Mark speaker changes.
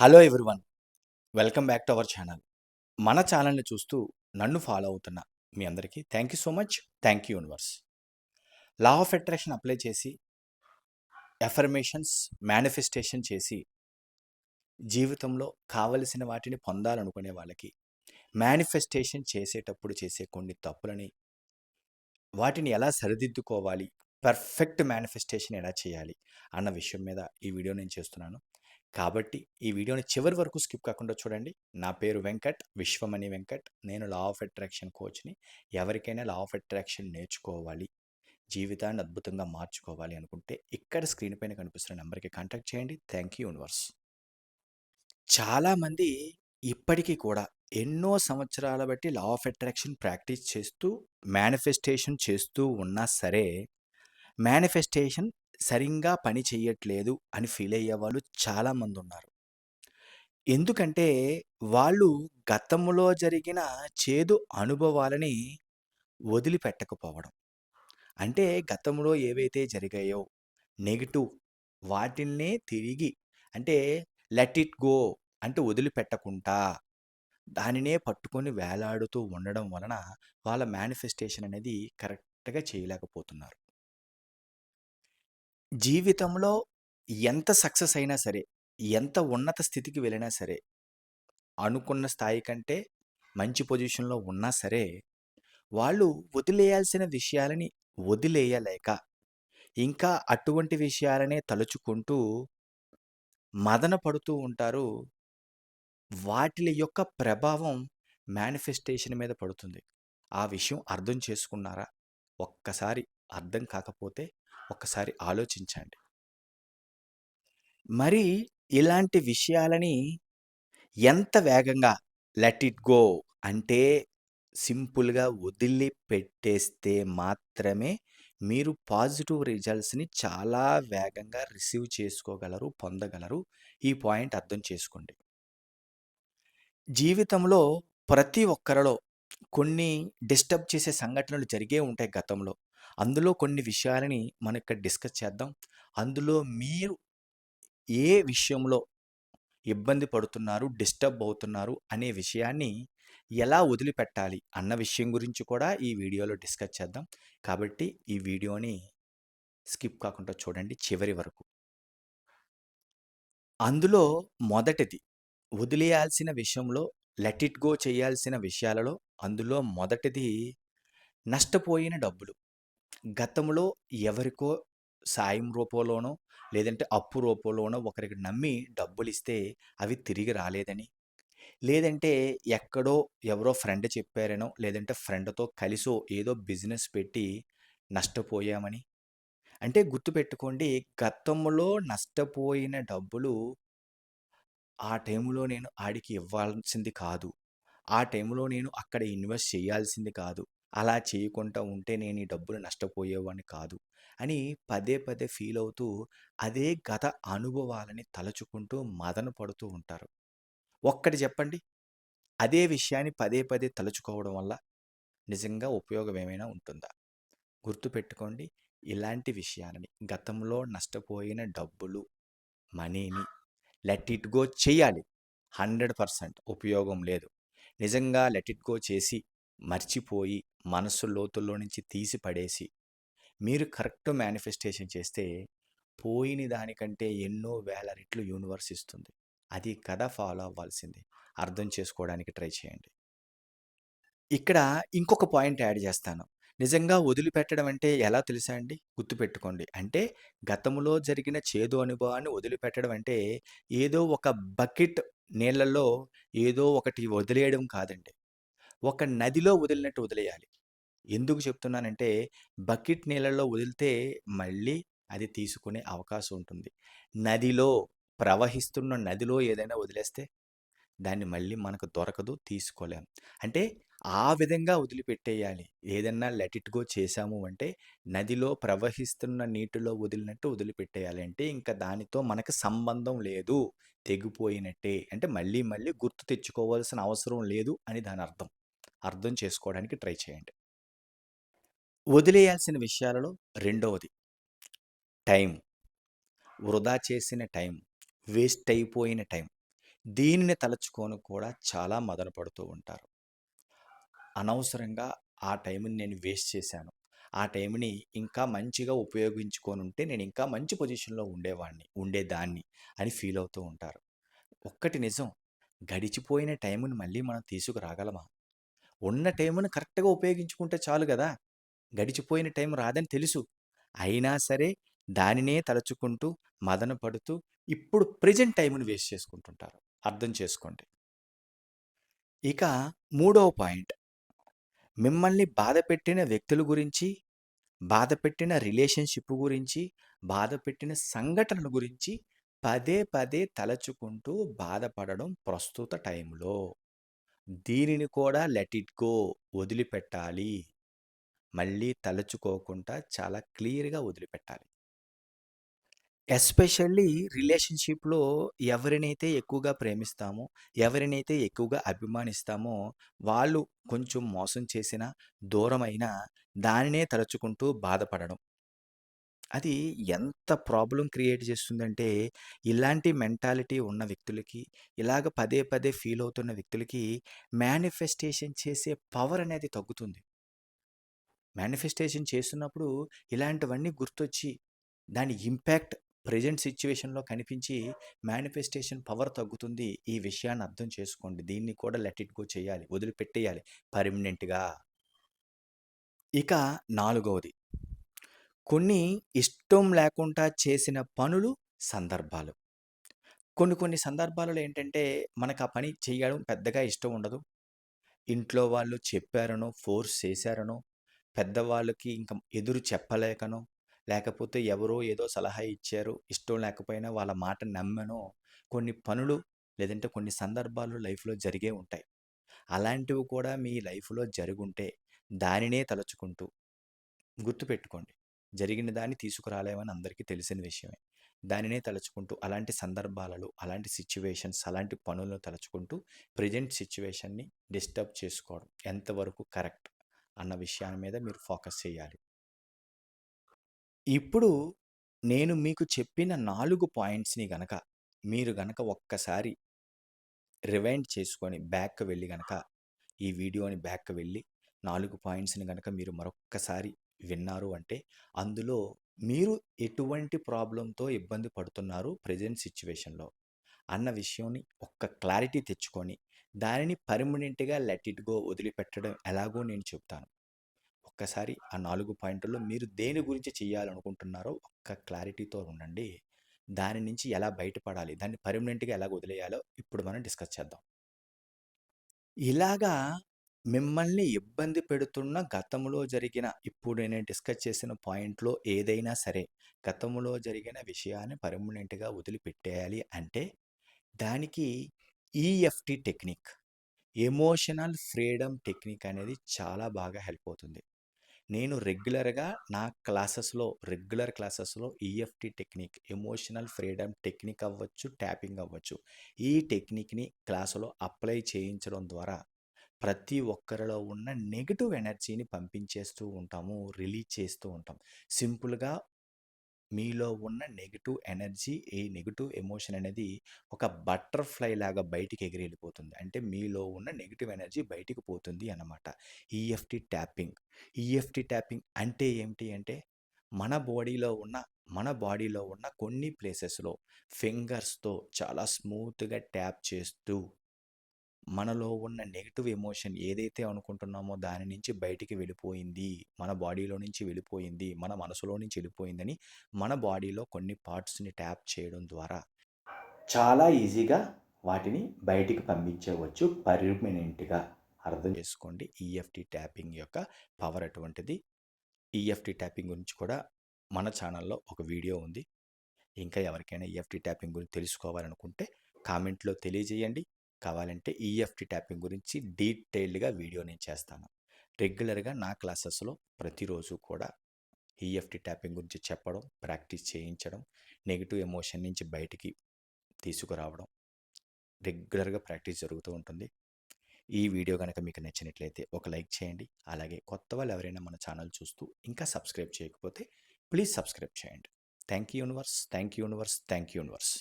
Speaker 1: Hello everyone. Welcome back to our channel. మన ఛానల్ని చూస్తూ నన్ను ఫాలో అవుతున్న మీ అందరికీ thank you so much. Thank you universe. Law of attraction apply చేసి ఎఫర్మేషన్స్ మేనిఫెస్టేషన్ చేసి జీవితంలో కావలసిన వాటిని పొందాలనుకునే వాళ్ళకి మేనిఫెస్టేషన్ చేసేటప్పుడు చేసే కొన్ని తప్పులని వాటిని ఎలా సరిదిద్దుకోవాలి పర్ఫెక్ట్ మేనిఫెస్టేషన్ ఎలా చేయాలి అన్న విషయం మీద ఈ వీడియో నేను చేస్తున్నాను. కాబట్టి ఈ వీడియోని చివరి వరకు స్కిప్ కాకుండా చూడండి. నా పేరు వెంకట్ విశ్వమణి వెంకట్. నేను లా ఆఫ్ అట్రాక్షన్ కోచ్ని. ఎవరికైనా లా ఆఫ్ అట్రాక్షన్ నేర్చుకోవాలి. జీవితాన్ని అద్భుతంగా మార్చుకోవాలి అనుకుంటే ఇక్కడ స్క్రీన్ పైన కనిపిస్తున్న నెంబర్కి కాంటాక్ట్ చేయండి. Thank you universe. చాలామంది ఇప్పటికీ కూడా ఎన్నో సంవత్సరాల బట్టి లా ఆఫ్ అట్రాక్షన్ ప్రాక్టీస్ చేస్తూ మేనిఫెస్టేషన్ చేస్తూ ఉన్నా సరే మేనిఫెస్టేషన్ సరిగ్గా పని చేయట్లేదు అని ఫీల్ అయ్యే వాళ్ళు చాలామంది ఉన్నారు ఎందుకంటే వాళ్ళు గతంలో జరిగిన చేదు అనుభవాలని వదిలిపెట్టకపోవడం. అంటే గతంలో ఏవైతే జరిగాయో నెగిటివ్ వాటిల్నే తిరిగి అంటే లెట్ ఇట్ గో అంటే వదిలిపెట్టకుండా దానినే పట్టుకొని వేలాడుతూ ఉండడం వలన వాళ్ళ మేనిఫెస్టేషన్ అనేది కరెక్ట్గా చేయలేకపోతున్నారు. జీవితంలో ఎంత సక్సెస్ అయినా సరే ఎంత ఉన్నత స్థితికి వెళ్ళినా సరే అనుకున్న స్థాయి కంటే మంచి పొజిషన్లో ఉన్నా సరే వాళ్ళు వదిలేయాల్సిన విషయాలని వదిలేయలేక ఇంకా అటువంటి విషయాలనే తలుచుకుంటూ మదన పడుతూ ఉంటారు. వాటి యొక్క ప్రభావం మేనిఫెస్టేషన్ మీద పడుతుంది. ఆ విషయం అర్థం చేసుకున్నారా? ఒక్కసారి అర్థం కాకపోతే ఒక్కసారి ఆలోచించండి. మరి ఇలాంటి విషయాలని ఎంత వేగంగా లెట్ ఇట్ గో అంటే సింపుల్గా వదిలి పెట్టేస్తే మాత్రమే మీరు పాజిటివ్ రిజల్ట్స్ని చాలా వేగంగా రిసీవ్ చేసుకోగలరు పొందగలరు. ఈ పాయింట్ అర్థం చేసుకోండి. జీవితంలో ప్రతి ఒక్కరిలో కొన్ని డిస్టర్బ్ చేసే సంఘటనలు జరిగే ఉంటాయి గతంలో. అందులో కొన్ని విషయాలని మనం ఇక్కడ డిస్కస్ చేద్దాం. అందులో మీరు ఏ విషయంలో ఇబ్బంది పడుతున్నారు డిస్టర్బ్ అవుతున్నారు అనే విషయాన్ని ఎలా వదిలిపెట్టాలి అన్న విషయం గురించి కూడా ఈ వీడియోలో డిస్కస్ చేద్దాం. కాబట్టి ఈ వీడియోని స్కిప్ కాకుండా చూడండి చివరి వరకు. అందులో మొదటిది వదిలేయాల్సిన విషయంలో లెట్ ఇట్ గో చేయాల్సిన విషయాలలో అందులో మొదటిది నష్టపోయిన డబ్బులు. గతంలో ఎవరికో సాయం రూపంలోనో లేదంటే అప్పు రూపంలోనో ఒకరికి నమ్మి డబ్బులు ఇస్తే అవి తిరిగి రాలేదని. లేదంటే ఎక్కడో ఎవరో ఫ్రెండ్ చెప్పారనో లేదంటే ఫ్రెండ్తో కలిసో ఏదో బిజినెస్ పెట్టి నష్టపోయామని. అంటే గుర్తుపెట్టుకోండి గతంలో నష్టపోయిన డబ్బులు ఆ టైంలో నేను ఆడికి ఇవ్వాల్సింది కాదు. ఆ టైంలో నేను అక్కడ ఇన్వెస్ట్ చేయాల్సింది కాదు. అలా చేయకుండా ఉంటే నేను ఈ డబ్బులు నష్టపోయేవాడిని కాదు. అని పదే పదే ఫీల్ అవుతూ అదే గత అనుభవాలని తలుచుకుంటూ మదన పడుతూ ఉంటారు. ఒక్కటి చెప్పండి. అదే విషయాన్ని పదే పదే తలుచుకోవడం వల్ల నిజంగా ఉపయోగం ఏమైనా ఉంటుందా? గుర్తుపెట్టుకోండి ఇలాంటి విషయాలని గతంలో నష్టపోయిన డబ్బులు మనీని లెట్ ఇట్ గో చేయాలి. హండ్రెడ్ పర్సెంట్ ఉపయోగం లేదు. నిజంగా లెట్ ఇట్ గో చేసి మర్చిపోయి మనస్సు లోతుల్లో నుంచి తీసి పడేసి మీరు కరెక్ట్ మేనిఫెస్టేషన్ చేస్తే పోయిన దానికంటే ఎన్నో వేల రెట్లు యూనివర్స్ ఇస్తుంది. అది కథ ఫాలో అవ్వాల్సింది. అర్థం చేసుకోవడానికి ట్రై చేయండి. ఇక్కడ ఇంకొక పాయింట్ యాడ్ చేస్తాను. నిజంగా వదిలిపెట్టడం అంటే ఎలా తెలుసా అండి? గుర్తుపెట్టుకోండి. అంటే గతంలో జరిగిన చేదు అనుభవాన్ని వదిలిపెట్టడం అంటే ఏదో ఒక బకెట్ నీళ్ళల్లో ఏదో ఒకటి వదిలేయడం కాదండి. ఒక నదిలో వదిలినట్టు వదిలేయాలి. ఎందుకు చెప్తున్నానంటే బకెట్ నీళ్ళల్లో వదిలితే మళ్ళీ అది తీసుకునే అవకాశం ఉంటుంది. నదిలో ప్రవహిస్తున్న నదిలో ఏదైనా వదిలేస్తే దాన్ని మళ్ళీ మనకు దొరకదు తీసుకోలేం. అంటే ఆ విధంగా వదిలిపెట్టేయాలి. ఏదన్నా లెట్ ఇట్ గో చేశాము అంటే నదిలో ప్రవహిస్తున్న నీటిలో వదిలినట్టు వదిలిపెట్టేయాలి అంటే ఇంకా దానితో మనకు సంబంధం లేదు. తెగిపోయినట్టే. అంటే మళ్ళీ మళ్ళీ గుర్తు తెచ్చుకోవాల్సిన అవసరం లేదు అని దాని అర్థం. అర్థం చేసుకోవడానికి ట్రై చేయండి వదిలేయాల్సిన విషయాలలో రెండవది టైం వృధా చేసిన టైం వేస్ట్ అయిపోయిన టైం దీనిని తలుచుకొని కూడా చాలా మదన పడుతూ ఉంటారు. అనవసరంగా ఆ టైంని నేను వేస్ట్ చేశాను. ఆ టైంని ఇంకా మంచిగా ఉపయోగించుకొని ఉంటే నేను ఇంకా మంచి పొజిషన్‌లో ఉండేవాడిని, ఉండేదాన్ని అని ఫీల్ అవుతూ ఉంటారు. ఒక్కటి నిజం గడిచిపోయిన టైంని మళ్ళీ మనం తీసుకురాగలమా? ఉన్న టైంను కరెక్ట్‌గా ఉపయోగించుకుంటే చాలు కదా గడిచిపోయిన టైం రాదని తెలుసు. అయినా సరే దానినే తలుచుకుంటూ, మదన పడుతూ ఇప్పుడు ప్రెజెంట్ టైంను వేస్ట్ చేసుకుంటుంటారు. అర్థం చేసుకోండి. ఇక మూడవ పాయింట్. మిమ్మల్ని బాధపెట్టిన వ్యక్తుల గురించి, బాధపెట్టిన రిలేషన్‌షిప్ గురించి, బాధపెట్టిన సంఘటనల గురించి పదే పదే తలచుకుంటూ బాధపడడం ప్రస్తుత టైంలో. దీనిని కూడా లెట్ ఇట్ గో వదిలిపెట్టాలి. మళ్ళీ తలుచుకోకుండా చాలా క్లియర్‌గా వదిలిపెట్టాలి. ఎస్పెషల్లీ రిలేషన్‌షిప్‌లో ఎవరినైతే ఎక్కువగా ప్రేమిస్తామో, ఎవరినైతే ఎక్కువగా అభిమానిస్తామో, వాళ్ళు కొంచెం మోసం చేసినా, దూరమైనా దానినే తలుచుకుంటూ బాధపడడం. అది ఎంత ప్రాబ్లమ్ క్రియేట్ చేస్తుందంటే, ఇలాంటి మెంటాలిటీ ఉన్న వ్యక్తులకి, ఇలాగ పదే పదే ఫీల్ అవుతున్న వ్యక్తులకి మేనిఫెస్టేషన్ చేసే పవర్ అనేది తగ్గుతుంది. మేనిఫెస్టేషన్ చేస్తున్నప్పుడు ఇలాంటివన్నీ గుర్తొచ్చి, దాని ఇంపాక్ట్ ప్రెజెంట్ సిట్యుయేషన్‌లో కనిపించి మేనిఫెస్టేషన్ పవర్ తగ్గుతుంది. ఈ విషయాన్ని అర్థం చేసుకోండి. దీన్ని కూడా లెట్ ఇట్ గో చేయాలి. వదిలిపెట్టేయాలి పర్మనెంట్‌గా. ఇక నాలుగవది. కొన్ని ఇష్టం లేకుండా చేసిన పనులు, సందర్భాలు. కొన్ని కొన్ని సందర్భాలలో ఏంటంటే, మనకు ఆ పని చేయడం పెద్దగా ఇష్టం ఉండదు. ఇంట్లో వాళ్ళు చెప్పారనో, ఫోర్స్ చేశారనో, పెద్దవాళ్ళకి ఇంక ఎదురు చెప్పలేకనో, లేకపోతే ఎవరో ఏదో సలహా ఇచ్చారు, ఇష్టం లేకపోయినా వాళ్ళ మాట నమ్మనో కొన్ని పనులు లేదంటే కొన్ని సందర్భాలు లైఫ్‌లో జరిగే ఉంటాయి. అలాంటివి కూడా మీ లైఫ్‌లో జరుగుంటే దానినే తలుచుకుంటూ గుర్తుపెట్టుకోండి. జరిగిన దాన్ని తీసుకురాలేమని అందరికీ తెలిసిన విషయమే. దానినే తలుచుకుంటూ అలాంటి సందర్భాలలో, అలాంటి సిచ్యువేషన్స్ అలాంటి పనులను తలుచుకుంటూ ప్రెజెంట్ సిచ్యువేషన్ని డిస్టర్బ్ చేసుకోవడం ఎంతవరకు కరెక్ట్ అన్న విషయాన్ని మీద మీరు ఫోకస్ చేయాలి. ఇప్పుడు నేను మీకు చెప్పిన నాలుగు పాయింట్స్‌ని గనక మీరు గనక ఒక్కసారి రివైండ్ చేసుకొని బ్యాక్ వెళ్ళి గనక ఈ వీడియోని బ్యాక్‌కి వెళ్ళి నాలుగు పాయింట్స్‌ని గనక మీరు మరొక్కసారి విన్నారు అంటే, అందులో మీరు ఎటువంటి ప్రాబ్లంతో ఇబ్బంది పడుతున్నారు ప్రెజెంట్ సిచ్యువేషన్లో అన్న విషయంని ఒక్క క్లారిటీ తెచ్చుకొని, దానిని పర్మనెంట్‌గా లెట్ ఇట్ గో వదిలిపెట్టడం ఎలాగో నేను చెప్తాను. ఒక్కసారి ఆ నాలుగు పాయింట్లలో మీరు దేని గురించి చేయాలనుకుంటున్నారో ఒక్క క్లారిటీతో ఉండండి. దాని నుంచి ఎలా బయటపడాలి, దాన్ని పర్మనెంట్‌గా ఎలా వదిలేయాలో ఇప్పుడు మనం డిస్కస్ చేద్దాం. ఇలాగా మిమ్మల్ని ఇబ్బంది పెడుతున్న గతంలో జరిగిన ఇప్పుడు నేను డిస్కస్ చేసిన పాయింట్‌లో ఏదైనా సరే, గతంలో జరిగిన విషయాన్ని పర్మనెంట్‌గా వదిలిపెట్టేయాలి అంటే, దానికి EFT technique, emotional freedom technique అనేది చాలా బాగా హెల్ప్ అవుతుంది. నేను రెగ్యులర్‌గా నా క్లాసెస్‌లో, రెగ్యులర్ క్లాసెస్‌లో EFT technique, emotional freedom technique అవ్వచ్చు, ట్యాపింగ్ అవ్వచ్చు. ఈ టెక్నిక్‌ని క్లాసులో అప్లై చేయించడం ద్వారా ప్రతి ఒక్కరిలో ఉన్న నెగిటివ్ ఎనర్జీని పంపించేస్తూ ఉంటాము, రిలీజ్ చేస్తూ ఉంటాం. సింపుల్‌గా మీలో ఉన్న నెగిటివ్ ఎనర్జీ, ఈ నెగిటివ్ ఎమోషన్ అనేది ఒక బటర్‌ఫ్లై లాగా బయటికి ఎగిరి వెళ్ళిపోతుంది అంటే మీలో ఉన్న నెగిటివ్ ఎనర్జీ బయటికి పోతుంది అన్నమాట. EFT tapping. ఈఎఫ్‌టి ట్యాపింగ్ అంటే ఏమిటి అంటే, మన బాడీలో ఉన్న మన బాడీలో ఉన్న కొన్ని ప్లేసెస్‌లో ఫింగర్స్‌తో చాలా స్మూత్‌గా ట్యాప్ చేస్తూ మనలో ఉన్న నెగిటివ్ ఎమోషన్ ఏదైతే అనుకుంటున్నామో దాని నుంచి బయటికి వెళ్ళిపోయింది. మన బాడీలో నుంచి వెళ్ళిపోయింది. మన మనసులో నుంచి వెళ్ళిపోయిందని మన బాడీలో కొన్ని పార్ట్స్‌ని ట్యాప్ చేయడం ద్వారా చాలా ఈజీగా వాటిని బయటికి పంపించేవచ్చు పర్మనెంట్‌గా. అర్థం చేసుకోండి ఈఎఫ్‌టి ట్యాపింగ్ యొక్క పవర్ అటువంటిది. ఈఎఫ్‌టి ట్యాపింగ్ గురించి కూడా మన ఛానల్‌లో ఒక వీడియో ఉంది. ఇంకా ఎవరికైనా ఈఎఫ్‌టి ట్యాపింగ్ గురించి తెలుసుకోవాలనుకుంటే కామెంట్‌లో తెలియజేయండి. కావాలంటే ఈఎఫ్‌టి ట్యాపింగ్ గురించి డీటెయిల్డ్‌గా వీడియో నేను చేస్తాను. రెగ్యులర్‌గా నా క్లాసెస్‌లో ప్రతిరోజు కూడా ఈఎఫ్‌టి ట్యాపింగ్ గురించి చెప్పడం, ప్రాక్టీస్ చేయించడం, నెగిటివ్ ఎమోషన్ నుంచి బయటికి తీసుకురావడం రెగ్యులర్‌గా ప్రాక్టీస్ జరుగుతూ ఉంటుంది. ఈ వీడియో కనుక మీకు నచ్చినట్లయితే ఒక లైక్ చేయండి. అలాగే కొత్త వాళ్ళు ఎవరైనా మన ఛానల్ చూస్తూ ఇంకా సబ్స్క్రైబ్ చేయకపోతే ప్లీజ్ సబ్స్క్రైబ్ చేయండి. Thank you universe, thank you universe, thank you universe.